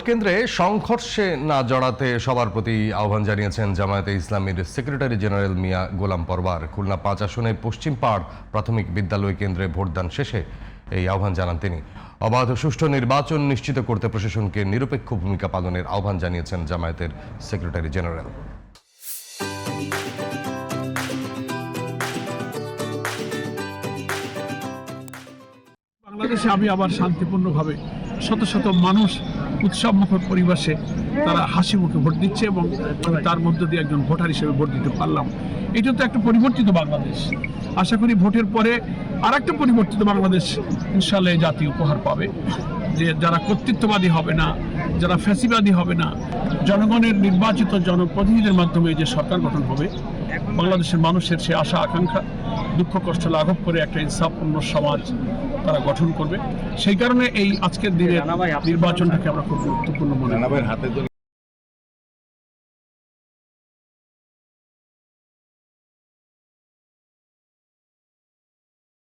Vote কেন্দ্রে সংঘর্ষে না জড়াতে সবার প্রতি আহ্বান জানিয়েছেন জামায়াতে ইসলামীর সেক্রেটারি জেনারেল মিয়া গোলাম পরবার। খুলনা পাঁচ আসনে পশ্চিম পাড় প্রাথমিক বিদ্যালয় কেন্দ্রে ভোটদান শেষে এই আহ্বান জানান তিনি। অবাধ সুষ্ঠু নির্বাচন নিশ্চিত করতে প্রশাসনকে নিরপেক্ষ ভূমিকা পালনের আহ্বান জানিয়েছেন জামায়াতের সেক্রেটারি জেনারেল। বাংলাদেশে আমি আবার শান্তিপূর্ণভাবে শত শত মানুষ উৎসবমুখর পরিবেশে তারা হাসি মুখে ভোট দিচ্ছে এবং আমি তার মধ্য দিয়ে একজন ভোটার হিসেবে ভোট দিতে পারলাম। এটা তো একটা পরিবর্তিত বাংলাদেশ। আশা করি ভোটের পরে আর একটা পরিবর্তিত বাংলাদেশ ইনশাল্লাহ জাতি উপহার পাবে। যে যারা কর্তৃত্ববাদী হবে না, যারা ফ্যাসিবাদী হবে না, জনগণের নির্বাচিত জনপ্রতিনিধিদের মাধ্যমে যে সরকার গঠন হবে বাংলাদেশের মানুষের সে আশা আকাঙ্ক্ষা দুঃখ কষ্ট লাঘব করে একটা ইনসাফপূর্ণ সমাজ তারা গঠন করবে। সেই কারণে এই আজকের দিনে নির্বাচনটাকে আমরা খুব গুরুত্বপূর্ণ মনে করি।